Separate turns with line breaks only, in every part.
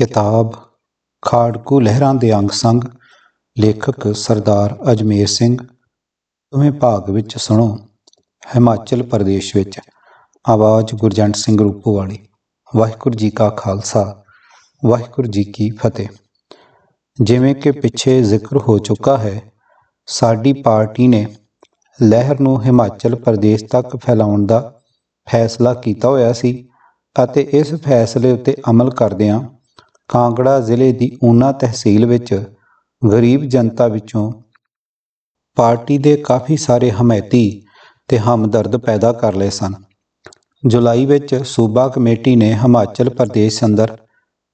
ਕਿਤਾਬ ਖਾੜਕੂ ਲਹਿਰਾਂ ਦੇ ਅੰਗ ਸੰਗ, ਲੇਖਕ ਸਰਦਾਰ ਅਜਮੇਰ ਸਿੰਘ। ਦੋਵੇਂ ਭਾਗ ਵਿੱਚ ਸੁਣੋ। ਹਿਮਾਚਲ ਪ੍ਰਦੇਸ਼ ਵਿੱਚ ਆਵਾਜ਼ ਗੁਰਜੰਟ ਸਿੰਘ ਰੂਪੋਵਾਲੀ। ਵਾਹਿਗੁਰੂ ਜੀ ਕਾ ਖਾਲਸਾ, ਵਾਹਿਗੁਰੂ ਜੀ ਕੀ ਫਤਿਹ। ਜਿਵੇਂ ਕਿ ਪਿੱਛੇ ਜ਼ਿਕਰ ਹੋ ਚੁੱਕਾ ਹੈ, ਸਾਡੀ ਪਾਰਟੀ ਨੇ ਲਹਿਰ ਨੂੰ ਹਿਮਾਚਲ ਪ੍ਰਦੇਸ਼ ਤੱਕ ਫੈਲਾਉਣ ਦਾ ਫੈਸਲਾ ਕੀਤਾ ਹੋਇਆ ਸੀ ਅਤੇ ਇਸ ਫੈਸਲੇ ਉੱਤੇ ਅਮਲ ਕਰਦਿਆਂ ਕਾਂਗੜਾ ਜ਼ਿਲ੍ਹੇ ਦੀ ਊਨਾ ਤਹਿਸੀਲ ਵਿੱਚ ਗਰੀਬ ਜਨਤਾ ਵਿੱਚੋਂ ਪਾਰਟੀ ਦੇ ਕਾਫੀ ਸਾਰੇ ਹਮਾਇਤੀ ਤੇ ਹਮਦਰਦ ਪੈਦਾ ਕਰ ਲਏ ਸਨ। ਜੁਲਾਈ ਵਿੱਚ ਸੂਬਾ ਕਮੇਟੀ ਨੇ ਹਿਮਾਚਲ ਪ੍ਰਦੇਸ਼ ਅੰਦਰ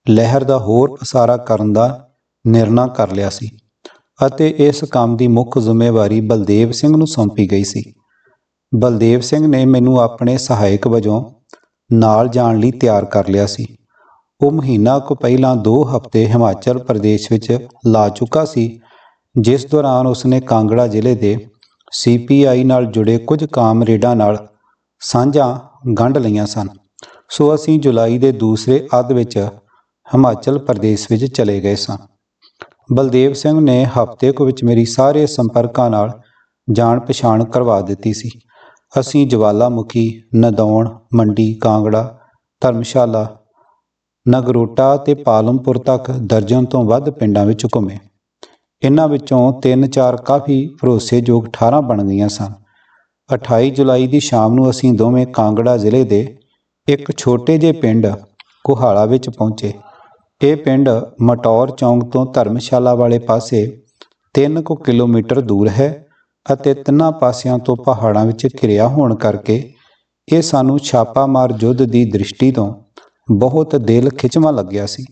ਲਹਿਰ ਦਾ ਹੋਰ ਪਸਾਰਾ ਕਰਨ ਦਾ ਨਿਰਣਾ ਕਰ ਲਿਆ ਸੀ ਅਤੇ ਇਸ ਕੰਮ ਦੀ ਮੁੱਖ ਜ਼ਿੰਮੇਵਾਰੀ ਬਲਦੇਵ ਸਿੰਘ ਨੂੰ ਸੌਂਪੀ ਗਈ ਸੀ। ਬਲਦੇਵ ਸਿੰਘ ਨੇ ਮੈਨੂੰ ਆਪਣੇ ਸਹਾਇਕ ਵਜੋਂ ਨਾਲ ਜਾਣ ਲਈ ਤਿਆਰ ਕਰ ਲਿਆ ਸੀ। ਉਹ ਮਹੀਨਾ ਕੁ ਪਹਿਲਾਂ 2 ਹਫ਼ਤੇ ਹਿਮਾਚਲ ਪ੍ਰਦੇਸ਼ ਵਿੱਚ ਲਾ ਚੁੱਕਾ ਸੀ, ਜਿਸ ਦੌਰਾਨ ਉਸਨੇ ਕਾਂਗੜਾ ਜ਼ਿਲ੍ਹੇ ਦੇ ਸੀਪੀਆਈ ਨਾਲ ਜੁੜੇ ਕੁਝ ਕਾਮਰੇਡਾਂ ਨਾਲ ਸਾਂਝਾਂ ਗੰਢ ਲਈਆਂ ਸਨ। ਸੋ ਅਸੀਂ ਜੁਲਾਈ ਦੇ ਦੂਸਰੇ ਅੱਧ ਵਿੱਚ ਹਿਮਾਚਲ ਪ੍ਰਦੇਸ਼ ਵਿੱਚ ਚਲੇ ਗਏ ਸਾਂ। ਬਲਦੇਵ ਸਿੰਘ ਨੇ ਹਫ਼ਤੇ ਕੁ ਵਿੱਚ ਮੇਰੀ ਸਾਰੇ ਸੰਪਰਕਾਂ ਨਾਲ ਜਾਣ ਪਛਾਣ ਕਰਵਾ ਦਿੱਤੀ ਸੀ। ਅਸੀਂ ਜਵਾਲਾਮੁਖੀ, ਨਦੌਣ, ਮੰਡੀ, ਕਾਂਗੜਾ, ਧਰਮਸ਼ਾਲਾ ਨਗਰੋਟਾ ਤੇ ਪਾਲਮਪੁਰ ਤੱਕ ਦਰਜਨ ਤੋਂ ਵੱਧ ਪਿੰਡਾਂ ਵਿੱਚ ਘੁੰਮੇ। ਇਹਨਾਂ ਵਿੱਚੋਂ 3-4 ਕਾਫੀ ਭਰੋਸੇਯੋਗ 18 ਬਣ ਗਈਆਂ ਸਨ। 28 ਜੁਲਾਈ ਦੀ ਸ਼ਾਮ ਨੂੰ ਅਸੀਂ ਦੋਵੇਂ ਕਾਂਗੜਾ ਜ਼ਿਲ੍ਹੇ ਦੇ ਇੱਕ ਛੋਟੇ ਜਿਹੇ ਪਿੰਡ ਕੁਹਾਲਾ ਵਿੱਚ ਪਹੁੰਚੇ। ਇਹ ਪਿੰਡ ਮਟੌਰ ਚੌਂਕ ਤੋਂ ਧਰਮਸ਼ਾਲਾ ਵਾਲੇ ਪਾਸੇ 3 ਕੁ ਕਿਲੋਮੀਟਰ ਦੂਰ ਹੈ ਅਤੇ ਤਿੰਨਾਂ ਪਾਸਿਆਂ ਤੋਂ ਪਹਾੜਾਂ ਵਿੱਚ ਘਿਰਿਆ ਹੋਣ ਕਰਕੇ ਇਹ ਸਾਨੂੰ ਛਾਪਾਮਾਰ ਯੁੱਧ ਦੀ ਦ੍ਰਿਸ਼ਟੀ ਤੋਂ ਬਹੁਤ ਦਿਲ ਖਿਚਵਾਂ ਲੱਗਿਆ ਸੀ।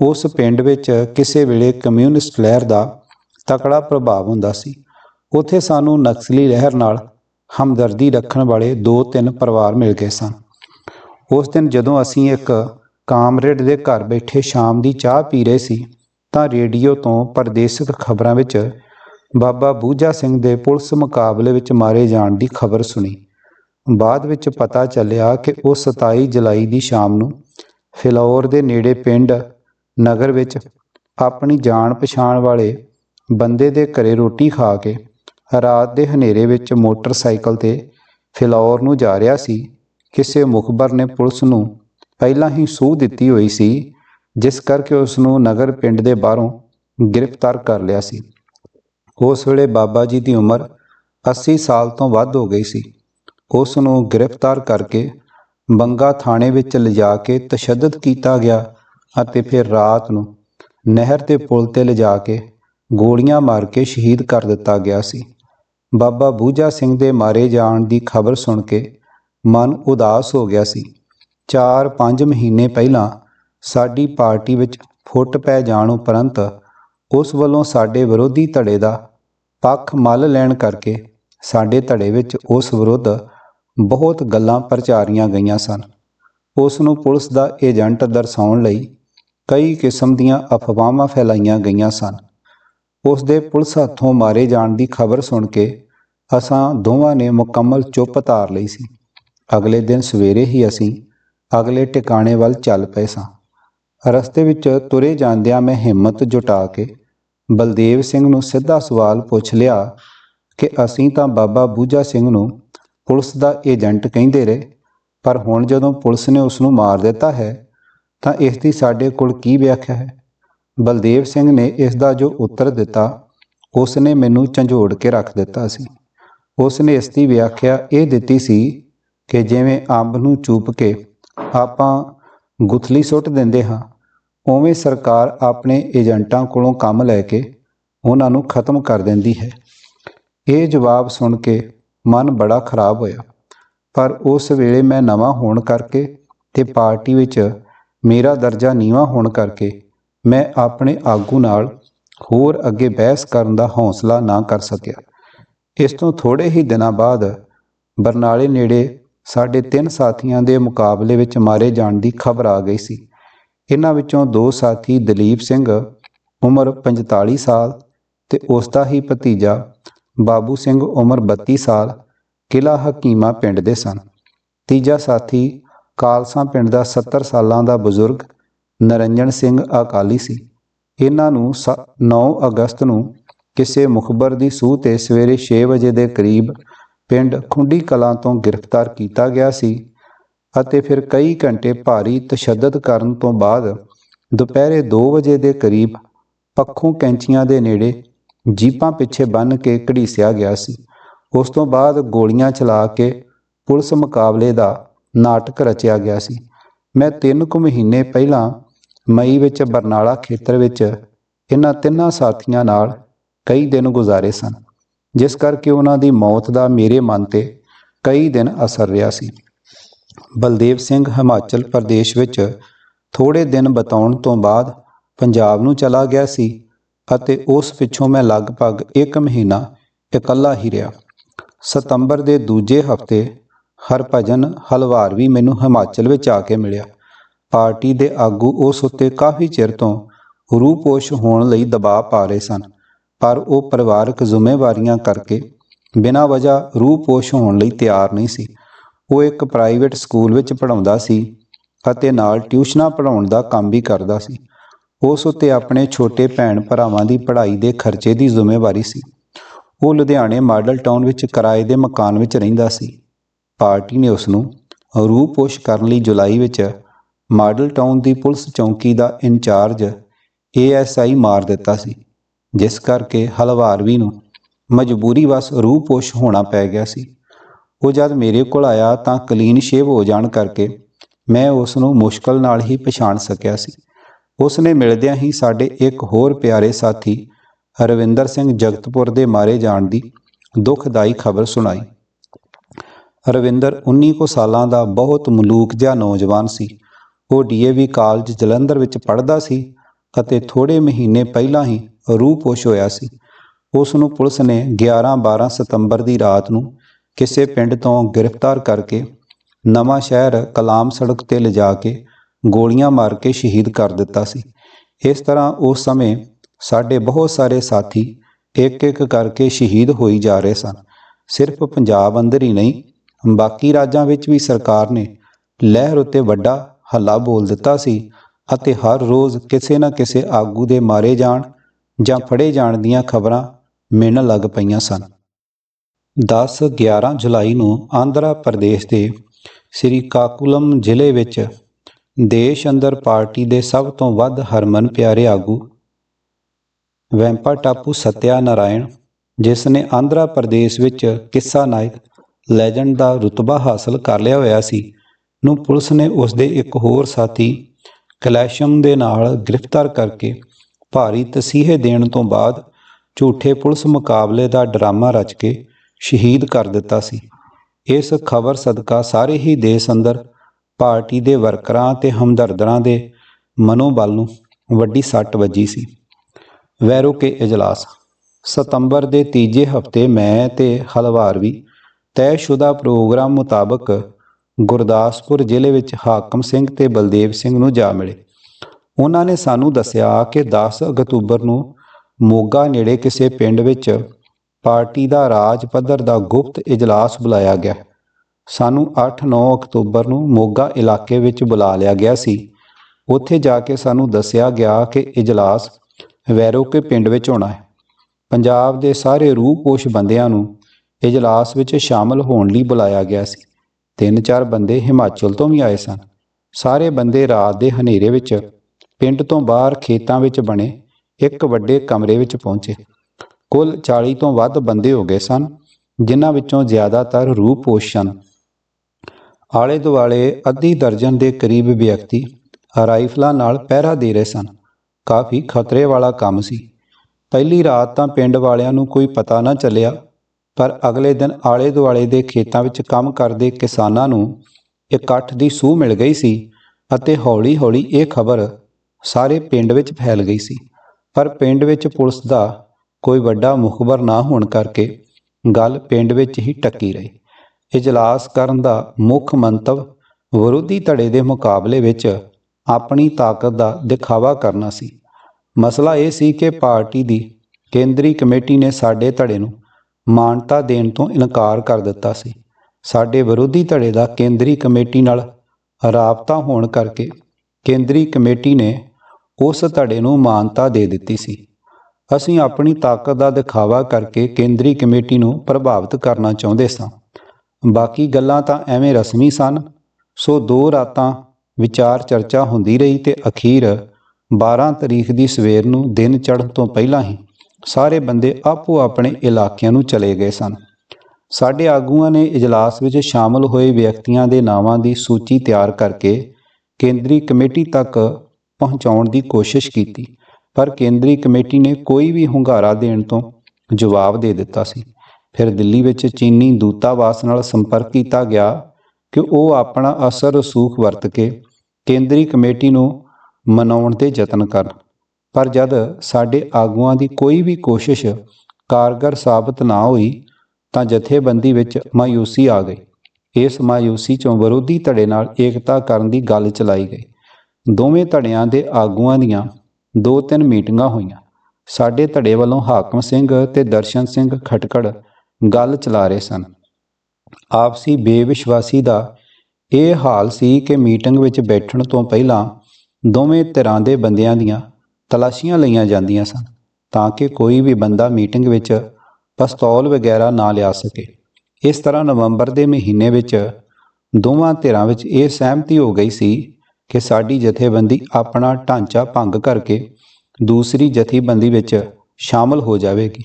ਉਸ ਪਿੰਡ ਵਿੱਚ ਕਿਸੇ ਵੇਲੇ ਕਮਿਊਨਿਸਟ ਲਹਿਰ ਦਾ ਤਕੜਾ ਪ੍ਰਭਾਵ ਹੁੰਦਾ ਸੀ। ਉੱਥੇ ਸਾਨੂੰ ਨਕਸਲੀ ਲਹਿਰ ਨਾਲ ਹਮਦਰਦੀ ਰੱਖਣ ਵਾਲੇ ਦੋ ਤਿੰਨ ਪਰਿਵਾਰ ਮਿਲ ਗਏ ਸਨ। ਉਸ ਦਿਨ ਜਦੋਂ ਅਸੀਂ ਇੱਕ ਕਾਮਰੇਡ ਦੇ ਘਰ ਬੈਠੇ ਸ਼ਾਮ ਦੀ ਚਾਹ ਪੀ ਰਹੇ ਸੀ, ਤਾਂ ਰੇਡੀਓ ਤੋਂ ਪਰਦੇਸਕ ਖਬਰਾਂ ਵਿੱਚ ਬਾਬਾ ਬੂਝਾ ਸਿੰਘ ਦੇ ਪੁਲਿਸ ਮੁਕਾਬਲੇ ਵਿੱਚ ਮਾਰੇ ਜਾਣ ਦੀ ਖਬਰ ਸੁਣੀ। ਬਾਅਦ ਵਿੱਚ ਪਤਾ ਚੱਲਿਆ ਕਿ ਉਹ 27 ਜੁਲਾਈ ਦੀ ਸ਼ਾਮ ਨੂੰ ਫਿਲੌਰ ਦੇ ਨੇੜੇ ਪਿੰਡ ਨਗਰ ਵਿੱਚ ਆਪਣੀ ਜਾਣ ਪਛਾਣ ਵਾਲੇ ਬੰਦੇ ਦੇ ਘਰੇ ਰੋਟੀ ਖਾ ਕੇ ਰਾਤ ਦੇ ਹਨੇਰੇ ਵਿੱਚ ਮੋਟਰਸਾਈਕਲ ਤੇ ਫਿਲੌਰ ਨੂੰ ਜਾ ਰਿਹਾ ਸੀ, ਕਿਸੇ ਮੁਖਬਰ ਨੇ ਪੁਲਿਸ ਨੂੰ ਪਹਿਲਾਂ ਹੀ ਸੂਹ ਦਿੱਤੀ ਹੋਈ ਸੀ, ਜਿਸ ਕਰਕੇ ਉਸ ਨੂੰ ਨਗਰ ਪਿੰਡ ਦੇ ਬਾਹਰੋਂ ਗ੍ਰਿਫਤਾਰ ਕਰ ਲਿਆ ਸੀ। ਉਸ ਵੇਲੇ ਬਾਬਾ ਜੀ ਦੀ ਉਮਰ 80 ਸਾਲ ਤੋਂ ਵੱਧ ਹੋ ਗਈ ਸੀ। ਉਸ ਨੂੰ ਗ੍ਰਿਫਤਾਰ ਕਰਕੇ ਬੰਗਾ ਥਾਣੇ ਵਿੱਚ ਲਿਜਾ ਕੇ ਤਸ਼ੱਦਦ ਕੀਤਾ ਗਿਆ ਅਤੇ ਫਿਰ ਰਾਤ ਨੂੰ ਨਹਿਰ ਦੇ ਪੁਲ ਤੇ ਲਿਜਾ ਕੇ ਗੋਲੀਆਂ ਮਾਰ ਕੇ ਸ਼ਹੀਦ ਕਰ ਦਿੱਤਾ ਗਿਆ ਸੀ। ਬਾਬਾ ਬੂਝਾ ਸਿੰਘ ਦੇ ਮਾਰੇ ਜਾਣ ਦੀ ਖਬਰ ਸੁਣ ਕੇ ਮਨ ਉਦਾਸ ਹੋ ਗਿਆ ਸੀ। 4-5 ਮਹੀਨੇ ਪਹਿਲਾਂ ਸਾਡੀ ਪਾਰਟੀ ਵਿੱਚ ਫੁੱਟ ਪੈ ਜਾਣ ਉਪਰੰਤ ਉਸ ਵੱਲੋਂ ਸਾਡੇ ਵਿਰੋਧੀ ਧੜੇ ਦਾ ਪੱਖ ਮੱਲ ਲੈਣ ਕਰਕੇ ਸਾਡੇ ਧੜੇ ਵਿੱਚ ਉਸ ਵਿਰੁੱਧ ਬਹੁਤ ਗੱਲਾਂ ਪ੍ਰਚਾਰੀਆਂ ਗਈਆਂ ਸਨ। ਉਸ ਨੂੰ ਪੁਲਿਸ ਦਾ ਏਜੰਟ ਦਰਸਾਉਣ ਲਈ ਕਈ ਕਿਸਮ ਦੀਆਂ ਅਫਵਾਹਾਂ ਫੈਲਾਈਆਂ ਗਈਆਂ ਸਨ। ਉਸ ਦੇ ਪੁਲਿਸ ਹੱਥੋਂ ਮਾਰੇ ਜਾਣ ਦੀ ਖਬਰ ਸੁਣ ਕੇ ਅਸਾਂ ਦੋਵਾਂ ਨੇ ਮੁਕੰਮਲ ਚੁੱਪ ਧਾਰ ਲਈ ਸੀ। ਅਗਲੇ ਦਿਨ ਸਵੇਰੇ ਹੀ ਅਸੀਂ ਅਗਲੇ ਟਿਕਾਣੇ ਵੱਲ ਚੱਲ ਪਏ ਸਾਂ। ਰਸਤੇ ਵਿੱਚ ਤੁਰੇ ਜਾਂਦਿਆਂ ਮੈਂ ਹਿੰਮਤ ਜੁਟਾ ਕੇ ਬਲਦੇਵ ਸਿੰਘ ਨੂੰ ਸਿੱਧਾ ਸਵਾਲ ਪੁੱਛ ਲਿਆ ਕਿ ਅਸੀਂ ਤਾਂ ਬਾਬਾ ਬੂਝਾ ਸਿੰਘ ਨੂੰ ਪੁਲਿਸ ਦਾ ਏਜੰਟ ਕਹਿੰਦੇ ਰਹੇ, ਪਰ ਹੁਣ ਜਦੋਂ ਪੁਲਿਸ ਨੇ ਉਸ ਨੂੰ ਮਾਰ ਦਿੱਤਾ ਹੈ, ਤਾਂ ਇਸ ਦੀ ਸਾਡੇ ਕੋਲ ਕੀ ਵਿਆਖਿਆ ਹੈ? ਬਲਦੇਵ ਸਿੰਘ ਨੇ ਇਸ ਦਾ ਜੋ ਉੱਤਰ ਦਿੱਤਾ ਉਸ ਨੇ ਮੈਨੂੰ ਝੰਜੋੜ ਕੇ ਰੱਖ ਦਿੱਤਾ ਸੀ। ਉਸ ਨੇ ਇਸ ਦੀ ਵਿਆਖਿਆ ਇਹ ਦਿੱਤੀ ਸੀ ਕਿ ਜਿਵੇਂ ਅੰਬ ਨੂੰ ਚੂਪ ਕੇ ਆਪਾਂ ਗੁਥਲੀ ਸੁੱਟ ਦਿੰਦੇ ਹਾਂ, ਉਵੇਂ ਸਰਕਾਰ ਆਪਣੇ ਏਜੰਟਾਂ ਕੋਲੋਂ ਕੰਮ ਲੈ ਕੇ ਉਹਨਾਂ ਨੂੰ ਖਤਮ ਕਰ ਦਿੰਦੀ ਹੈ। ਇਹ ਜਵਾਬ ਸੁਣ ਕੇ ਮਨ ਬੜਾ ਖਰਾਬ ਹੋਇਆ। ਪਰ ਉਸ ਵੇਲੇ ਮੈਂ ਨਵਾਂ ਹੋਣ ਕਰਕੇ ਤੇ ਪਾਰਟੀ ਵਿੱਚ ਮੇਰਾ ਦਰਜਾ ਨੀਵਾਂ ਹੋਣ ਕਰਕੇ ਮੈਂ ਆਪਣੇ ਆਗੂ ਨਾਲ ਹੋਰ ਅੱਗੇ ਬਹਿਸ ਕਰਨ ਦਾ ਹੌਸਲਾ ਨਾ ਕਰ ਸਕਿਆ। ਇਸ ਤੋਂ ਥੋੜੇ ਹੀ ਦਿਨਾਂ ਬਾਅਦ ਬਰਨਾਲੇ ਨੇੜੇ ਸਾਡੇ ਤਿੰਨ ਸਾਥੀਆਂ ਦੇ ਮੁਕਾਬਲੇ ਵਿੱਚ ਮਾਰੇ ਜਾਣ ਦੀ ਖਬਰ ਆ ਗਈ ਸੀ। ਇਹਨਾਂ ਵਿੱਚੋਂ ਦੋ ਸਾਥੀ ਦਲੀਪ ਸਿੰਘ, ਉਮਰ 45 ਸਾਲ ਤੇ ਉਸ ਦਾ ਹੀ ਭਤੀਜਾ ਬਾਬੂ ਸਿੰਘ ਉਮਰ 32 ਸਾਲ ਕਿਲਾ ਹਕੀਮਾ ਪਿੰਡ ਦੇ ਸਨ। ਤੀਜਾ ਸਾਥੀ ਕਾਲਸਾ ਪਿੰਡ ਦਾ 70 ਸਾਲਾਂ ਦਾ ਬਜ਼ੁਰਗ ਨਰੰਜਨ ਸਿੰਘ ਅਕਾਲੀ ਸੀ। ਇਹਨਾਂ ਨੂੰ 9 ਅਗਸਤ ਨੂੰ ਕਿਸੇ ਮੁਖਬਰ ਦੀ ਸੂਹ ਤੇ ਸਵੇਰੇ 6 ਵਜੇ ਦੇ ਕਰੀਬ ਪਿੰਡ ਖੁੰਡੀ ਕਲਾਂ ਤੋਂ ਗ੍ਰਿਫਤਾਰ ਕੀਤਾ ਗਿਆ ਸੀ ਅਤੇ ਫਿਰ ਕਈ ਘੰਟੇ ਭਾਰੀ ਤਸ਼ੱਦਦ ਕਰਨ ਤੋਂ ਬਾਅਦ ਦੁਪਹਿਰੇ 2 ਵਜੇ ਦੇ ਕਰੀਬ ਪੱਖੋਂ ਕੈਂਚੀਆਂ ਦੇ ਨੇੜੇ ਜੀਪਾਂ ਪਿੱਛੇ ਬੰਨ ਕੇ ਘੜੀਸਿਆ ਗਿਆ ਸੀ। ਉਸ ਤੋਂ ਬਾਅਦ ਗੋਲੀਆਂ ਚਲਾ ਕੇ ਪੁਲਿਸ ਮੁਕਾਬਲੇ ਦਾ ਨਾਟਕ ਰਚਿਆ ਗਿਆ ਸੀ। ਮੈਂ ਤਿੰਨ ਕੁ ਮਹੀਨੇ ਪਹਿਲਾਂ ਮਈ ਵਿੱਚ ਬਰਨਾਲਾ ਖੇਤਰ ਵਿੱਚ ਇਹਨਾਂ ਤਿੰਨਾਂ ਸਾਥੀਆਂ ਨਾਲ ਕਈ ਦਿਨ ਗੁਜ਼ਾਰੇ ਸਨ, ਜਿਸ ਕਰਕੇ ਉਹਨਾਂ ਦੀ ਮੌਤ ਦਾ ਮੇਰੇ ਮਨ ਤੇ ਕਈ ਦਿਨ ਅਸਰ ਰਿਹਾ ਸੀ। ਬਲਦੇਵ ਸਿੰਘ ਹਿਮਾਚਲ ਪ੍ਰਦੇਸ਼ ਵਿੱਚ ਥੋੜੇ ਦਿਨ ਬਤਾਉਣ ਤੋਂ ਬਾਅਦ ਪੰਜਾਬ ਨੂੰ ਚਲਾ ਗਿਆ ਸੀ। ਅਤੇ ਉਸ ਪਿੱਛੋਂ ਮੈਂ ਲਗਭਗ 1 ਮਹੀਨਾ ਇਕੱਲਾ ਹੀ ਰਿਹਾ। ਸਤੰਬਰ ਦੇ ਦੂਜੇ ਹਫ਼ਤੇ ਹਰਭਜਨ ਹਲਵਾਰ ਵੀ ਮੈਨੂੰ ਹਿਮਾਚਲ ਵਿੱਚ ਆ ਕੇ ਮਿਲਿਆ। ਪਾਰਟੀ ਦੇ ਆਗੂ ਉਸ ਉੱਤੇ ਕਾਫੀ ਚਿਰ ਤੋਂ ਰੂਪੋਸ਼ ਹੋਣ ਲਈ ਦਬਾਅ ਪਾ ਰਹੇ ਸਨ, ਪਰ ਉਹ ਪਰਿਵਾਰਕ ਜ਼ਿੰਮੇਵਾਰੀਆਂ ਕਰਕੇ ਬਿਨਾਂ ਵਜ੍ਹਾ ਰੂਪੋਸ਼ ਹੋਣ ਲਈ ਤਿਆਰ ਨਹੀਂ ਸੀ। ਉਹ ਇੱਕ ਪ੍ਰਾਈਵੇਟ ਸਕੂਲ ਵਿੱਚ ਪੜ੍ਹਾਉਂਦਾ ਸੀ ਅਤੇ ਨਾਲ ਟਿਊਸ਼ਨਾਂ ਪੜ੍ਹਾਉਣ ਦਾ ਕੰਮ ਵੀ ਕਰਦਾ ਸੀ। ਉਸ ਉੱਤੇ ਆਪਣੇ ਛੋਟੇ ਭੈਣ ਭਰਾਵਾਂ ਦੀ ਪੜ੍ਹਾਈ ਦੇ ਖਰਚੇ ਦੀ ਜ਼ਿੰਮੇਵਾਰੀ ਸੀ। ਉਹ ਲੁਧਿਆਣੇ ਮਾਡਲ ਟਾਊਨ ਵਿੱਚ ਕਿਰਾਏ ਦੇ ਮਕਾਨ ਵਿੱਚ ਰਹਿੰਦਾ ਸੀ। ਪਾਰਟੀ ਨੇ ਉਸ ਨੂੰ ਰੂਪੋਸ਼ ਕਰਨ ਲਈ ਜੁਲਾਈ ਵਿੱਚ ਮਾਡਲ ਟਾਊਨ ਦੀ ਪੁਲਿਸ ਚੌਕੀ ਦਾ ਇੰਚਾਰਜ ਏਐਸਆਈ ਮਾਰ ਦਿੱਤਾ ਸੀ, ਜਿਸ ਕਰਕੇ ਹਲਵਾਰਵੀ ਨੂੰ ਮਜਬੂਰੀ ਵਸ ਰੂਪੋਸ਼ ਹੋਣਾ ਪੈ ਗਿਆ ਸੀ। ਉਹ ਜਦ ਮੇਰੇ ਕੋਲ ਆਇਆ ਤਾਂ ਕਲੀਨ ਸ਼ੇਵ ਹੋ ਜਾਣ ਕਰਕੇ ਮੈਂ ਉਸ ਨੂੰ ਮੁਸ਼ਕਲ ਨਾਲ ਹੀ ਪਛਾਣ ਸਕਿਆ ਸੀ। ਉਸ ਨੇ ਮਿਲਦਿਆਂ ਹੀ ਸਾਡੇ ਇੱਕ ਹੋਰ ਪਿਆਰੇ ਸਾਥੀ, ਰਵਿੰਦਰ ਸਿੰਘ ਜਗਤਪੁਰ ਦੇ ਮਾਰੇ ਜਾਣ ਦੀ ਦੁਖਦਾਈ ਖਬਰ ਸੁਣਾਈ। ਰਵਿੰਦਰ 19 ਕੁ ਸਾਲਾਂ ਦਾ ਬਹੁਤ ਮਲੂਕ ਜਿਹਾ ਨੌਜਵਾਨ ਸੀ। ਉਹ ਡੀਏਵੀ ਕਾਲਜ ਜਲੰਧਰ ਵਿੱਚ ਪੜ੍ਹਦਾ ਸੀ ਅਤੇ ਥੋੜੇ ਮਹੀਨੇ ਪਹਿਲਾਂ ਹੀ ਰੂਪੋਸ਼ ਹੋਇਆ ਸੀ। ਉਸ ਨੂੰ ਪੁਲਿਸ ਨੇ 11-12 ਸਤੰਬਰ ਦੀ ਰਾਤ ਨੂੰ ਕਿਸੇ ਪਿੰਡ ਤੋਂ ਗ੍ਰਿਫਤਾਰ ਕਰਕੇ ਨਵਾਂ ਸ਼ਹਿਰ ਕਲਾਮ ਸੜਕ ਤੇ ਲਿਜਾ ਕੇ ਗੋਲੀਆਂ ਮਾਰ ਕੇ ਸ਼ਹੀਦ ਕਰ ਦਿੱਤਾ ਸੀ। ਇਸ ਤਰ੍ਹਾਂ ਉਸ ਸਮੇਂ ਸਾਡੇ ਬਹੁਤ ਸਾਰੇ ਸਾਥੀ ਇੱਕ ਇੱਕ ਕਰਕੇ ਸ਼ਹੀਦ ਹੋਈ ਜਾ ਰਹੇ ਸਨ। ਸਿਰਫ ਪੰਜਾਬ ਅੰਦਰ ਹੀ ਨਹੀਂ, ਬਾਕੀ ਰਾਜਾਂ ਵਿੱਚ ਵੀ ਸਰਕਾਰ ਨੇ ਲਹਿਰ ਉੱਤੇ ਵੱਡਾ ਹੱਲਾ ਬੋਲ ਦਿੱਤਾ ਸੀ ਅਤੇ ਹਰ ਰੋਜ਼ ਕਿਸੇ ਨਾ ਕਿਸੇ ਆਗੂ ਦੇ ਮਾਰੇ ਜਾਣ ਜਾਂ ਫੜੇ ਜਾਣ ਦੀਆਂ ਖਬਰਾਂ ਮਿਲਣ ਲੱਗ ਪਈਆਂ ਸਨ। 10-11 ਜੁਲਾਈ ਨੂੰ ਆਂਧਰਾ ਪ੍ਰਦੇਸ਼ ਦੇ ਸ੍ਰੀ ਕਾਕੁਲਮ ਜ਼ਿਲ੍ਹੇ ਵਿੱਚ ਦੇਸ਼ ਅੰਦਰ ਪਾਰਟੀ ਦੇ ਸਭ ਤੋਂ ਵੱਧ ਹਰਮਨ ਪਿਆਰੇ ਆਗੂ ਵੈਂਪਾ ਟਾਪੂ ਸਤਿਆ ਨਾਰਾਇਣ ਜਿਸ ਨੇ ਆਂਧਰਾ ਪ੍ਰਦੇਸ਼ ਵਿੱਚ ਕਿੱਸਾ ਨਾਇਕ ਲੈਜੈਂਡ ਦਾ ਰੁਤਬਾ ਹਾਸਲ ਕਰ ਲਿਆ ਹੋਇਆ ਸੀ, ਨੂੰ ਪੁਲਿਸ ਨੇ ਉਸ ਦੇ ਇੱਕ ਹੋਰ ਸਾਥੀ ਕਲੈਸ਼ਮ ਦੇ ਨਾਲ ਗ੍ਰਿਫਤਾਰ ਕਰਕੇ ਭਾਰੀ ਤਸੀਹੇ ਦੇਣ ਤੋਂ ਬਾਅਦ ਝੂਠੇ ਪੁਲਿਸ ਮੁਕਾਬਲੇ ਦਾ ਡਰਾਮਾ ਰਚ ਕੇ ਸ਼ਹੀਦ ਕਰ ਦਿੱਤਾ ਸੀ। ਇਸ ਖਬਰ ਸਦਕਾ ਸਾਰੇ ਹੀ ਦੇਸ਼ ਅੰਦਰ ਪਾਰਟੀ ਦੇ ਵਰਕਰਾਂ ਤੇ ਹਮਦਰਦਾਂ ਦੇ ਮਨੋਬਲ ਨੂੰ ਵੱਡੀ ਸੱਟ ਵੱਜੀ ਸੀ। ਵੈਰੋ ਕੇ ਇਜਲਾਸ। ਸਤੰਬਰ ਦੇ ਤੀਜੇ ਹਫ਼ਤੇ ਮੈਂ ਤੇ ਹਲਵਾਰ ਵੀ ਤੈਅਸ਼ੁਦਾ ਪ੍ਰੋਗਰਾਮ ਮੁਤਾਬਕ ਗੁਰਦਾਸਪੁਰ ਜ਼ਿਲ੍ਹੇ ਵਿੱਚ ਹਾਕਮ ਸਿੰਘ ਤੇ ਬਲਦੇਵ ਸਿੰਘ ਨੂੰ ਜਾ ਮਿਲੇ। ਉਹਨਾਂ ਨੇ ਸਾਨੂੰ ਦੱਸਿਆ ਕਿ 10 ਅਕਤੂਬਰ ਨੂੰ ਮੋਗਾ ਨੇੜੇ ਕਿਸੇ ਪਿੰਡ ਵਿੱਚ ਪਾਰਟੀ ਦਾ ਰਾਜ ਪੱਧਰ ਦਾ ਗੁਪਤ ਇਜਲਾਸ ਬੁਲਾਇਆ ਗਿਆ। ਸਾਨੂੰ 8-9 ਅਕਤੂਬਰ ਨੂੰ ਮੋਗਾ ਇਲਾਕੇ ਵਿੱਚ ਬੁਲਾ ਲਿਆ ਗਿਆ ਸੀ। ਉੱਥੇ ਜਾ ਕੇ ਸਾਨੂੰ ਦੱਸਿਆ ਗਿਆ ਕਿ ਇਜਲਾਸ ਵੈਰੋਕੇ ਪਿੰਡ ਵਿੱਚ ਹੋਣਾ ਹੈ। ਪੰਜਾਬ ਦੇ ਸਾਰੇ ਰੂਹਪੋਸ਼ ਬੰਦਿਆਂ ਨੂੰ ਇਜਲਾਸ ਵਿੱਚ ਸ਼ਾਮਲ ਹੋਣ ਲਈ ਬੁਲਾਇਆ ਗਿਆ ਸੀ। ਤਿੰਨ ਚਾਰ ਬੰਦੇ ਹਿਮਾਚਲ ਤੋਂ ਵੀ ਆਏ ਸਨ। ਸਾਰੇ ਬੰਦੇ ਰਾਤ ਦੇ ਹਨੇਰੇ ਵਿੱਚ ਪਿੰਡ ਤੋਂ ਬਾਹਰ ਖੇਤਾਂ ਵਿੱਚ ਬਣੇ ਇੱਕ ਵੱਡੇ ਕਮਰੇ ਵਿੱਚ ਪਹੁੰਚੇ। ਕੁੱਲ 40 ਤੋਂ ਵੱਧ ਬੰਦੇ ਹੋ ਗਏ ਸਨ, ਜਿਨ੍ਹਾਂ ਵਿੱਚੋਂ ਜ਼ਿਆਦਾਤਰ ਰੂਹਪੋਸ਼ ਸਨ। ਆਲੇ ਦੁਆਲੇ ਅੱਧੀ ਦਰਜਨ ਦੇ ਕਰੀਬ ਵਿਅਕਤੀ ਰਾਈਫਲਾਂ ਨਾਲ ਪਹਿਰਾ ਦੇ ਰਹੇ ਸਨ। ਕਾਫੀ ਖਤਰੇ ਵਾਲਾ ਕੰਮ ਸੀ। ਪਹਿਲੀ ਰਾਤ ਤਾਂ ਪਿੰਡ ਵਾਲਿਆਂ ਨੂੰ ਕੋਈ ਪਤਾ ਨਾ ਚੱਲਿਆ, ਪਰ ਅਗਲੇ ਦਿਨ ਆਲੇ ਦੁਆਲੇ ਦੇ ਖੇਤਾਂ ਵਿੱਚ ਕੰਮ ਕਰਦੇ ਕਿਸਾਨਾਂ ਨੂੰ ਇਕੱਠ ਦੀ ਸੂਹ ਮਿਲ ਗਈ ਸੀ ਅਤੇ ਹੌਲੀ-ਹੌਲੀ ਇਹ ਖਬਰ ਸਾਰੇ ਪਿੰਡ ਵਿੱਚ ਫੈਲ ਗਈ ਸੀ। ਪਰ ਪਿੰਡ ਵਿੱਚ ਪੁਲਿਸ ਦਾ ਕੋਈ ਵੱਡਾ ਮੁਖਬਰ ਨਾ ਹੋਣ ਕਰਕੇ ਗੱਲ ਪਿੰਡ ਵਿੱਚ ਹੀ ਟੱਕੀ ਰਹੀ। ਇਜਲਾਸ ਕਰਨ ਦਾ ਮੁੱਖ ਮੰਤਵ ਵਿਰੋਧੀ ਧੜੇ ਦੇ ਮੁਕਾਬਲੇ ਵਿੱਚ ਆਪਣੀ ਤਾਕਤ ਦਾ ਦਿਖਾਵਾ ਕਰਨਾ ਸੀ। ਮਸਲਾ ਇਹ ਸੀ ਕਿ ਪਾਰਟੀ ਦੀ ਕੇਂਦਰੀ ਕਮੇਟੀ ਨੇ ਸਾਡੇ ਧੜੇ ਨੂੰ ਮਾਨਤਾ ਦੇਣ ਤੋਂ ਇਨਕਾਰ ਕਰ ਦਿੱਤਾ ਸੀ। ਸਾਡੇ ਵਿਰੋਧੀ ਧੜੇ ਦਾ ਕੇਂਦਰੀ ਕਮੇਟੀ ਨਾਲ ਰਾਬਤਾ ਹੋਣ ਕਰਕੇ ਕੇਂਦਰੀ ਕਮੇਟੀ ਨੇ ਉਸ ਧੜੇ ਨੂੰ ਮਾਨਤਾ ਦੇ ਦਿੱਤੀ ਸੀ। ਅਸੀਂ ਆਪਣੀ ਤਾਕਤ ਦਾ ਦਿਖਾਵਾ ਕਰਕੇ ਕੇਂਦਰੀ ਕਮੇਟੀ ਨੂੰ ਪ੍ਰਭਾਵਿਤ ਕਰਨਾ ਚਾਹੁੰਦੇ ਸਾਂ। ਬਾਕੀ ਗੱਲਾਂ ਤਾਂ ਐਵੇਂ ਰਸਮੀ ਸਨ। ਸੋ ਦੋ ਰਾਤਾਂ ਵਿਚਾਰ ਚਰਚਾ ਹੁੰਦੀ ਰਹੀ ਤੇ ਅਖੀਰ 12 ਤਰੀਕ ਦੀ ਸਵੇਰ ਨੂੰ ਦਿਨ ਚੜ੍ਹਨ ਤੋਂ ਪਹਿਲਾਂ ਹੀ ਸਾਰੇ ਬੰਦੇ ਆਪੋ ਆਪਣੇ ਇਲਾਕਿਆਂ ਨੂੰ ਚਲੇ ਗਏ ਸਨ। ਸਾਡੇ ਆਗੂਆਂ ਨੇ ਇਜਲਾਸ ਵਿੱਚ ਸ਼ਾਮਲ ਹੋਏ ਵਿਅਕਤੀਆਂ ਦੇ ਨਾਵਾਂ ਦੀ ਸੂਚੀ ਤਿਆਰ ਕਰਕੇ ਕੇਂਦਰੀ ਕਮੇਟੀ ਤੱਕ ਪਹੁੰਚਾਉਣ ਦੀ ਕੋਸ਼ਿਸ਼ ਕੀਤੀ, ਪਰ ਕੇਂਦਰੀ ਕਮੇਟੀ ਨੇ ਕੋਈ ਵੀ ਹੁੰਗਾਰਾ ਦੇਣ ਤੋਂ ਜਵਾਬ ਦੇ ਦਿੱਤਾ ਸੀ। ਫਿਰ ਦਿੱਲੀ ਵਿੱਚ ਚੀਨੀ ਦੂਤਾਵਾਸ ਨਾਲ ਸੰਪਰਕ ਕੀਤਾ ਗਿਆ ਕਿ ਉਹ ਆਪਣਾ ਅਸਰ ਰਸੂਖ ਵਰਤ ਕੇ ਕੇਂਦਰੀ ਕਮੇਟੀ ਨੂੰ ਮਨਾਉਣ ਦੇ ਯਤਨ ਕਰਨ। ਪਰ ਜਦ ਸਾਡੇ ਆਗੂਆਂ ਦੀ ਕੋਈ ਵੀ ਕੋਸ਼ਿਸ਼ ਕਾਰਗਰ ਸਾਬਤ ਨਾ ਹੋਈ, ਤਾਂ ਜਥੇਬੰਦੀ ਵਿੱਚ ਮਾਯੂਸੀ ਆ ਗਈ। ਇਸ ਮਾਯੂਸੀ ਚੋਂ ਵਿਰੋਧੀ ਧੜੇ ਨਾਲ ਏਕਤਾ ਕਰਨ ਦੀ ਗੱਲ ਚਲਾਈ ਗਈ। ਦੋਵੇਂ ਧੜਿਆਂ ਦੇ ਆਗੂਆਂ ਦੀਆਂ ਦੋ ਤਿੰਨ ਮੀਟਿੰਗਾਂ ਹੋਈਆਂ। ਸਾਡੇ ਧੜੇ ਵੱਲੋਂ ਹਾਕਮ ਸਿੰਘ ਤੇ ਦਰਸ਼ਨ ਸਿੰਘ ਖਟਕੜ ਗੱਲ ਚਲਾ ਰਹੇ ਸਨ। ਆਪਸੀ ਬੇਵਿਸ਼ਵਾਸੀ ਦਾ ਇਹ ਹਾਲ ਸੀ ਕਿ ਮੀਟਿੰਗ ਵਿੱਚ ਬੈਠਣ ਤੋਂ ਪਹਿਲਾਂ ਦੋਵੇਂ ਧਿਰਾਂ ਦੇ ਬੰਦਿਆਂ ਦੀਆਂ ਤਲਾਸ਼ੀਆਂ ਲਈਆਂ ਜਾਂਦੀਆਂ ਸਨ ਤਾਂ ਕਿ ਕੋਈ ਵੀ ਬੰਦਾ ਮੀਟਿੰਗ ਵਿੱਚ ਪਿਸਤੌਲ ਵਗੈਰਾ ਨਾ ਲਿਆ ਸਕੇ। ਇਸ ਤਰ੍ਹਾਂ ਨਵੰਬਰ ਦੇ ਮਹੀਨੇ ਵਿੱਚ ਦੋਵਾਂ ਧਿਰਾਂ ਵਿੱਚ ਇਹ ਸਹਿਮਤੀ ਹੋ ਗਈ ਸੀ ਕਿ ਸਾਡੀ ਜਥੇਬੰਦੀ ਆਪਣਾ ਢਾਂਚਾ ਭੰਗ ਕਰਕੇ ਦੂਸਰੀ ਜਥੇਬੰਦੀ ਵਿੱਚ ਸ਼ਾਮਲ ਹੋ ਜਾਵੇਗੀ।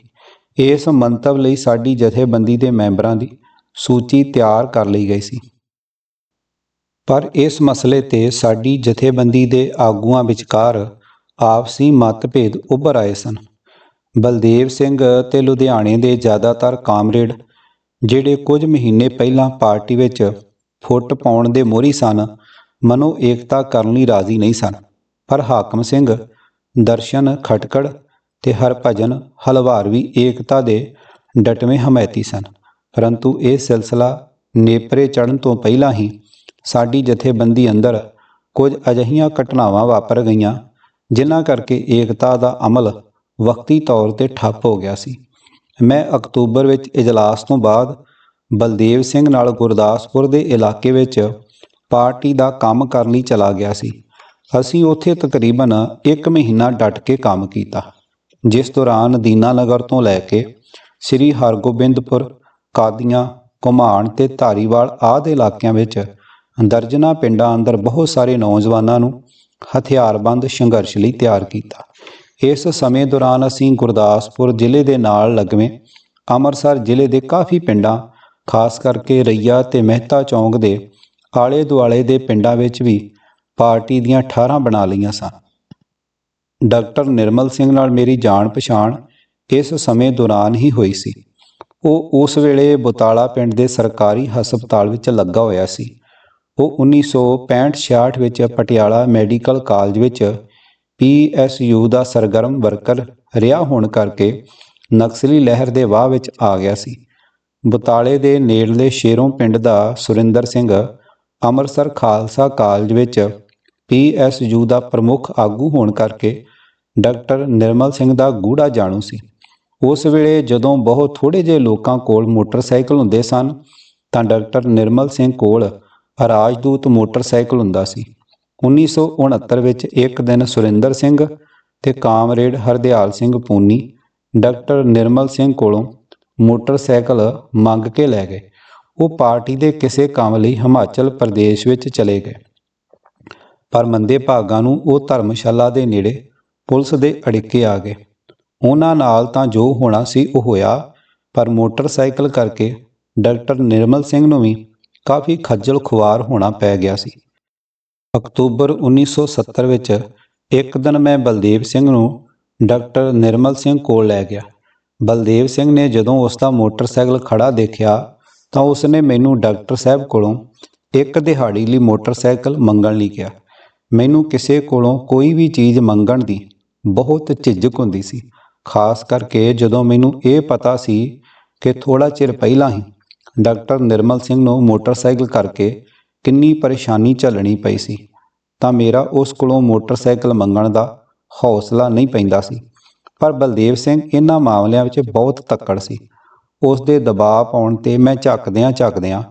ਇਸ ਮੰਤਵ ਲਈ ਸਾਡੀ ਜਥੇਬੰਦੀ ਦੇ ਮੈਂਬਰਾਂ ਦੀ ਸੂਚੀ ਤਿਆਰ ਕਰ ਲਈ ਗਈ ਸੀ। ਪਰ ਇਸ ਮਸਲੇ ਤੇ ਸਾਡੀ ਜਥੇਬੰਦੀ ਦੇ ਆਗੂਆਂ ਵਿਚਕਾਰ ਆਪਸੀ ਮਤਭੇਦ ਉੱਭਰ ਆਏ ਸਨ। ਬਲਦੇਵ ਸਿੰਘ ਤੇ ਲੁਧਿਆਣੇ ਦੇ ਜ਼ਿਆਦਾਤਰ ਕਾਮਰੇਡ, ਜਿਹੜੇ ਕੁਝ ਮਹੀਨੇ ਪਹਿਲਾਂ ਪਾਰਟੀ ਵਿੱਚ ਫੁੱਟ ਪਾਉਣ ਦੇ ਮੋਹਰੀ ਸਨ, ਮਨੋ ਏਕਤਾ ਕਰਨ ਲਈ ਰਾਜ਼ੀ ਨਹੀਂ ਸਨ। ਪਰ ਹਾਕਮ ਸਿੰਘ, ਦਰਸ਼ਨ ਖਟਕੜ ਤੇ ਹਰਭਜਨ ਹਲਵਾਰ ਵੀ ਏਕਤਾ ਦੇ ਡਟਵੇਂ ਹਮਾਇਤੀ ਸਨ। ਪਰੰਤੂ ਇਹ ਸਿਲਸਿਲਾ ਨੇਪਰੇ ਚੜਨ ਤੋਂ ਪਹਿਲਾਂ ਹੀ ਸਾਡੀ ਜਥੇਬੰਦੀ ਅੰਦਰ ਕੁਝ ਅਜਿਹੀਆਂ ਘਟਨਾਵਾਂ ਵਾਪਰ ਗਈਆਂ, ਜਿਨ੍ਹਾਂ ਕਰਕੇ ਏਕਤਾ ਦਾ ਅਮਲ ਵਕਤੀ ਤੌਰ ਤੇ ਠੱਪ ਹੋ ਗਿਆ ਸੀ। ਮੈਂ ਅਕਤੂਬਰ ਵਿੱਚ ਇਜਲਾਸ ਤੋਂ ਬਾਅਦ ਬਲਦੇਵ ਸਿੰਘ ਨਾਲ ਗੁਰਦਾਸਪੁਰ ਦੇ ਇਲਾਕੇ ਵਿੱਚ ਪਾਰਟੀ ਦਾ ਕੰਮ ਕਰਨ ਲਈ ਚਲਾ ਗਿਆ ਸੀ। ਅਸੀਂ ਉੱਥੇ ਤਕਰੀਬਨ 1 ਮਹੀਨਾ ਡਟ ਕੇ ਕੰਮ ਕੀਤਾ। ਜਿਸ ਦੌਰਾਨ ਦੀਨਾਨਗਰ ਤੋਂ ਲੈ ਕੇ ਸ੍ਰੀ ਹਰਗੋਬਿੰਦਪੁਰ, ਕਾਦੀਆਂ, ਘੁਮਾਣ ਤੇ ਧਾਰੀਵਾਲ ਆਦਿ ਇਲਾਕਿਆਂ ਵਿੱਚ ਦਰਜਨਾ ਪਿੰਡਾਂ ਅੰਦਰ ਬਹੁਤ ਸਾਰੇ ਨੌਜਵਾਨਾਂ ਨੂੰ ਹਥਿਆਰਬੰਦ ਸੰਘਰਸ਼ ਲਈ ਤਿਆਰ ਕੀਤਾ। ਇਸ ਸਮੇਂ ਦੌਰਾਨ ਅਸੀਂ ਗੁਰਦਾਸਪੁਰ ਜ਼ਿਲ੍ਹੇ ਦੇ ਨਾਲ ਲੱਗਵੇਂ ਅੰਮ੍ਰਿਤਸਰ ਜ਼ਿਲ੍ਹੇ ਦੇ ਕਾਫੀ ਪਿੰਡਾਂ, ਖਾਸ ਕਰਕੇ ਰਈਆ ਤੇ ਮਹਿਤਾ ਚੌਂਕ ਦੇ ਆਲੇ ਦੁਆਲੇ ਦੇ ਪਿੰਡਾਂ ਵਿੱਚ ਵੀ ਪਾਰਟੀ ਦੀਆਂ 18 ਬਣਾ ਲਈਆਂ ਸਨ। ਡਾਕਟਰ ਨਿਰਮਲ ਸਿੰਘ ਨਾਲ ਮੇਰੀ ਜਾਣ ਪਛਾਣ ਇਸ ਸਮੇਂ ਦੌਰਾਨ ਹੀ ਹੋਈ ਸੀ। ਉਹ ਉਸ ਵੇਲੇ ਬੁਤਾਲਾ ਪਿੰਡ ਦੇ ਸਰਕਾਰੀ ਹਸਪਤਾਲ ਵਿੱਚ ਲੱਗਾ ਹੋਇਆ ਸੀ। ਉਹ 1965-66 ਵਿੱਚ ਪਟਿਆਲਾ ਮੈਡੀਕਲ ਕਾਲਜ ਵਿੱਚ ਪੀਐਸਯੂ ਦਾ ਸਰਗਰਮ ਵਰਕਰ ਰਿਹਾ ਹੋਣ ਕਰਕੇ ਨਕਸਲੀ ਲਹਿਰ ਦੇ ਵਾਹ ਵਿੱਚ ਆ ਗਿਆ ਸੀ। ਬੁਤਾਲੇ ਦੇ ਨੇੜਲੇ ਸ਼ੇਰੋਂ ਪਿੰਡ ਦਾ ਸੁਰਿੰਦਰ ਸਿੰਘ ਅੰਮ੍ਰਿਤਸਰ ਖਾਲਸਾ ਕਾਲਜ ਵਿੱਚ ਪੀਐਸਯੂ ਦਾ ਪ੍ਰਮੁੱਖ ਆਗੂ ਹੋਣ ਕਰਕੇ ਡਾਕਟਰ ਨਿਰਮਲ ਸਿੰਘ ਦਾ ਗੂੜਾ ਜਾਣੂ ਸੀ। ਉਸ ਵੇਲੇ ਜਦੋਂ ਬਹੁਤ ਥੋੜੇ ਜਿਹੇ ਲੋਕਾਂ ਕੋਲ ਮੋਟਰਸਾਈਕਲ ਹੁੰਦੇ ਸਨ, ਤਾਂ ਡਾਕਟਰ ਨਿਰਮਲ ਸਿੰਘ ਕੋਲ ਰਾਜਦੂਤ ਮੋਟਰਸਾਈਕਲ ਹੁੰਦਾ ਸੀ। 1969 ਵਿੱਚ ਇੱਕ ਦਿਨ ਸੁਰਿੰਦਰ ਸਿੰਘ ਤੇ ਕਾਮਰੇਡ ਹਰਦਿਆਲ ਸਿੰਘ ਪੂਨੀ ਡਾਕਟਰ ਨਿਰਮਲ ਸਿੰਘ ਕੋਲੋਂ ਮੋਟਰਸਾਈਕਲ ਮੰਗ ਕੇ ਲੈ ਗਏ। ਉਹ ਪਾਰਟੀ ਦੇ ਕਿਸੇ ਕੰਮ ਲਈ ਹਿਮਾਚਲ ਪ੍ਰਦੇਸ਼ ਵਿੱਚ ਚਲੇ ਗਏ। ਪਰ ਮੰਦੇ ਭਾਗਾਂ ਨੂੰ ਉਹ ਧਰਮਸ਼ਾਲਾ ਦੇ ਨੇੜੇ ਪੁਲਿਸ ਦੇ ਅੜਿੱਕੇ ਆ ਗਏ। ਉਹਨਾਂ ਨਾਲ ਤਾਂ ਜੋ ਹੋਣਾ ਸੀ ਉਹ ਹੋਇਆ, ਪਰ ਮੋਟਰਸਾਈਕਲ ਕਰਕੇ ਡਾਕਟਰ ਨਿਰਮਲ ਸਿੰਘ ਨੂੰ ਵੀ ਕਾਫੀ ਖੱਜਲ ਖੁਆਰ ਹੋਣਾ ਪੈ ਗਿਆ ਸੀ। ਅਕਤੂਬਰ 1970 ਵਿੱਚ ਇੱਕ ਦਿਨ ਮੈਂ ਬਲਦੇਵ ਸਿੰਘ ਨੂੰ ਡਾਕਟਰ ਨਿਰਮਲ ਸਿੰਘ ਕੋਲ ਲੈ ਗਿਆ। ਬਲਦੇਵ ਸਿੰਘ ਨੇ ਜਦੋਂ ਉਸ ਦਾ ਮੋਟਰਸਾਈਕਲ ਖੜਾ ਦੇਖਿਆ, ਤਾਂ ਉਸ ਨੇ ਮੈਨੂੰ ਡਾਕਟਰ ਸਾਹਿਬ ਕੋਲੋਂ ਇੱਕ ਦਿਹਾੜੀ ਲਈ ਮੋਟਰਸਾਈਕਲ ਮੰਗਣ ਲਈ ਕਿਹਾ। ਮੈਨੂੰ ਕਿਸੇ ਕੋਲੋਂ ਕੋਈ ਵੀ ਚੀਜ਼ ਮੰਗਣ ਦੀ ਬਹੁਤ ਝਿਜਕ ਹੁੰਦੀ ਸੀ, ਖਾਸ ਕਰਕੇ ਜਦੋਂ ਮੈਨੂੰ ਇਹ ਪਤਾ ਸੀ ਕਿ ਥੋੜਾ ਚਿਰ ਪਹਿਲਾਂ ਹੀ ਡਾਕਟਰ ਨਿਰਮਲ ਸਿੰਘ ਨੂੰ ਮੋਟਰਸਾਈਕਲ ਕਰਕੇ ਕਿੰਨੀ ਪਰੇਸ਼ਾਨੀ ਝੱਲਣੀ ਪਈ ਸੀ, ਤਾਂ ਮੇਰਾ ਉਸ ਕੋਲੋਂ ਮੋਟਰਸਾਈਕਲ ਮੰਗਣ ਦਾ ਹੌਸਲਾ ਨਹੀਂ ਪੈਂਦਾ ਸੀ। ਪਰ ਬਲਦੇਵ ਸਿੰਘ ਇਹਨਾਂ ਮਾਮਲਿਆਂ ਵਿੱਚ ਬਹੁਤ ਤੱਕੜ ਸੀ। ਉਸ ਦੇ ਦਬਾਅ ਪਾਉਣ ਤੇ ਮੈਂ ਝੱਕਦਿਆਂ ਝੱਕਦਿਆਂ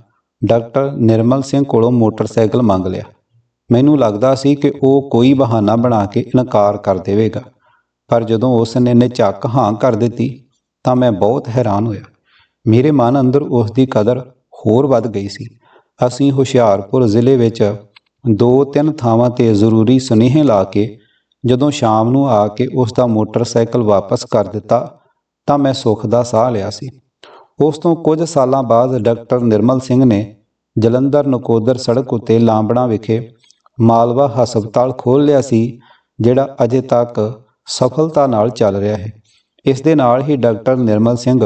ਡਾਕਟਰ ਨਿਰਮਲ ਸਿੰਘ ਕੋਲੋਂ ਮੋਟਰਸਾਈਕਲ ਮੰਗ ਲਿਆ। ਮੈਨੂੰ ਲੱਗਦਾ ਸੀ ਕਿ ਉਹ ਕੋਈ ਬਹਾਨਾ ਬਣਾ ਕੇ ਇਨਕਾਰ ਕਰ ਦੇਵੇਗਾ। ਪਰ ਜਦੋਂ ਉਸ ਨੇ ਨਿਝੱਕ ਹਾਂ ਕਰ ਦਿੱਤੀ, ਤਾਂ ਮੈਂ ਬਹੁਤ ਹੈਰਾਨ ਹੋਇਆ। ਮੇਰੇ ਮਨ ਅੰਦਰ ਉਸ ਦੀ ਕਦਰ ਹੋਰ ਵੱਧ ਗਈ ਸੀ। ਅਸੀਂ ਹੁਸ਼ਿਆਰਪੁਰ ਜ਼ਿਲ੍ਹੇ ਵਿੱਚ ਦੋ ਤਿੰਨ ਥਾਵਾਂ ਤੇ ਜ਼ਰੂਰੀ ਸੁਨੇਹੇ ਲਾ ਕੇ ਜਦੋਂ ਸ਼ਾਮ ਨੂੰ ਆ ਕੇ ਉਸ ਦਾ ਮੋਟਰਸਾਈਕਲ ਵਾਪਸ ਕਰ ਦਿੱਤਾ, ਤਾਂ ਮੈਂ ਸੁੱਖ ਦਾ ਸਾਹ ਲਿਆ ਸੀ। ਉਸ ਤੋਂ ਕੁਝ ਸਾਲਾਂ ਬਾਅਦ ਡਾਕਟਰ ਨਿਰਮਲ ਸਿੰਘ ਨੇ ਜਲੰਧਰ ਨਕੋਦਰ ਸੜਕ ਉੱਤੇ ਲਾਂਬੜਾ ਵਿਖੇ ਮਾਲਵਾ ਹਸਪਤਾਲ ਖੋਲ੍ਹ ਲਿਆ ਸੀ, ਜਿਹੜਾ ਅਜੇ ਤੱਕ ਸਫਲਤਾ ਨਾਲ ਚੱਲ ਰਿਹਾ ਹੈ। ਇਸ ਦੇ ਨਾਲ ਹੀ ਡਾਕਟਰ ਨਿਰਮਲ ਸਿੰਘ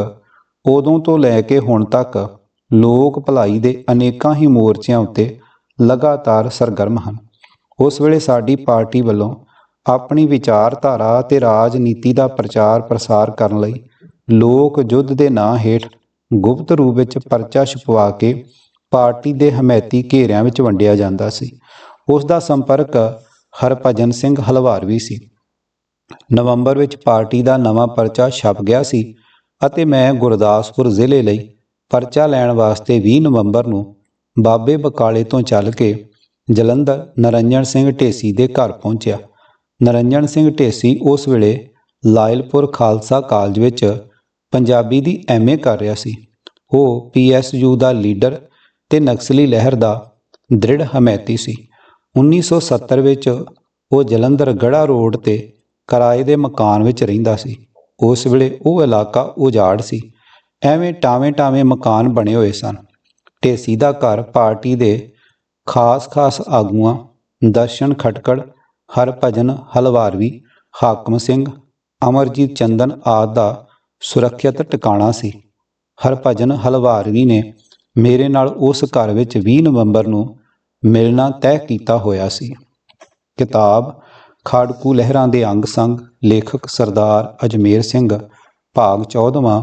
ਉਦੋਂ ਤੋਂ ਲੈ ਕੇ ਹੁਣ ਤੱਕ ਲੋਕ ਭਲਾਈ ਦੇ ਅਨੇਕਾਂ ਹੀ ਮੋਰਚਿਆਂ ਉੱਤੇ ਲਗਾਤਾਰ ਸਰਗਰਮ ਹਨ। ਉਸ ਵੇਲੇ ਸਾਡੀ ਪਾਰਟੀ ਵੱਲੋਂ ਆਪਣੀ ਵਿਚਾਰਧਾਰਾ ਤੇ ਰਾਜਨੀਤੀ ਦਾ ਪ੍ਰਚਾਰ ਪ੍ਰਸਾਰ ਕਰਨ ਲਈ ਲੋਕ ਯੁੱਧ ਦੇ ਨਾਂ ਹੇਠ ਗੁਪਤ ਰੂਪ ਵਿੱਚ ਪਰਚਾ ਛਪਵਾ ਕੇ ਪਾਰਟੀ ਦੇ ਹਮਾਇਤੀ ਘੇਰਿਆਂ ਵਿੱਚ ਵੰਡਿਆ ਜਾਂਦਾ ਸੀ। ਉਸ ਦਾ ਸੰਪਰਕ ਹਰਭਜਨ ਸਿੰਘ ਹਲਵਾਰਵੀ ਸੀ। ਨਵੰਬਰ ਵਿੱਚ ਪਾਰਟੀ ਦਾ ਨਵਾਂ ਪਰਚਾ ਛਪ ਗਿਆ ਸੀ ਅਤੇ ਮੈਂ ਗੁਰਦਾਸਪੁਰ ਜ਼ਿਲ੍ਹੇ ਲਈ ਪਰਚਾ ਲੈਣ ਵਾਸਤੇ 20 ਨਵੰਬਰ ਨੂੰ ਬਾਬੇ ਬਕਾਲੇ ਤੋਂ ਚੱਲ ਕੇ ਜਲੰਧਰ ਨਰੰਜਨ ਸਿੰਘ ਢੇਸੀ ਦੇ ਘਰ ਪਹੁੰਚਿਆ। ਨਰੰਜਨ ਸਿੰਘ ਢੇਸੀ ਉਸ ਵੇਲੇ ਲਾਇਲਪੁਰ ਖਾਲਸਾ ਕਾਲਜ ਵਿੱਚ ਪੰਜਾਬੀ ਦੀ ਐਮਏ ਕਰ ਰਿਹਾ ਸੀ। ਉਹ ਪੀਐਸਯੂ ਦਾ ਲੀਡਰ ਤੇ ਨਕਸਲੀ ਲਹਿਰ ਦਾ ਦ੍ਰਿੜ ਹਮਾਇਤੀ ਸੀ। 1970 ਵਿੱਚ ਉਹ ਜਲੰਧਰ ਗੜਾ ਰੋਡ ਤੇ ਕਿਰਾਏ ਦੇ ਮਕਾਨ ਵਿੱਚ ਰਹਿੰਦਾ ਸੀ। ਉਸ ਵੇਲੇ ਉਹ ਇਲਾਕਾ ਉਜਾੜ ਸੀ। ਐਵੇਂ ਟਾਵੇਂ-ਟਾਵੇਂ ਮਕਾਨ ਬਣੇ ਹੋਏ ਸਨ। ਢੇਸੀ ਦਾ ਘਰ ਪਾਰਟੀ ਦੇ ਖਾਸ-ਖਾਸ ਆਗੂਆਂ, ਦਰਸ਼ਨ ਖਟਕੜ, ਹਰਭਜਨ ਹਲਵਾਰਵੀ, ਹਾਕਮ ਸਿੰਘ, ਅਮਰਜੀਤ ਚੰਦਨ ਆਦਿ ਦਾ ਸੁਰੱਖਿਅਤ ਟਿਕਾਣਾ ਸੀ। ਹਰਭਜਨ ਹਲਵਾਰਵੀ ਨੇ ਮੇਰੇ ਨਾਲ ਉਸ ਘਰ ਵਿੱਚ 20 ਨਵੰਬਰ ਨੂੰ ਮਿਲਣਾ ਤੈਅ ਕੀਤਾ ਹੋਇਆ ਸੀ। ਕਿਤਾਬ, ਖਾੜਕੂ ਲਹਿਰਾਂ ਦੇ ਅੰਗ ਸੰਗ, ਲੇਖਕ ਸਰਦਾਰ ਅਜਮੇਰ ਸਿੰਘ, ਭਾਗ 14ਵਾਂ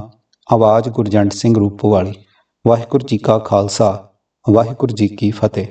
ਆਵਾਜ਼ ਗੁਰਜੰਟ ਸਿੰਘ ਰੂਪੋਵਾਲੀ ਵਾਹਿਗੁਰੂ ਜੀ ਕਾ ਖਾਲਸਾ, ਵਾਹਿਗੁਰੂ ਜੀ ਕੀ ਫਤਿਹ।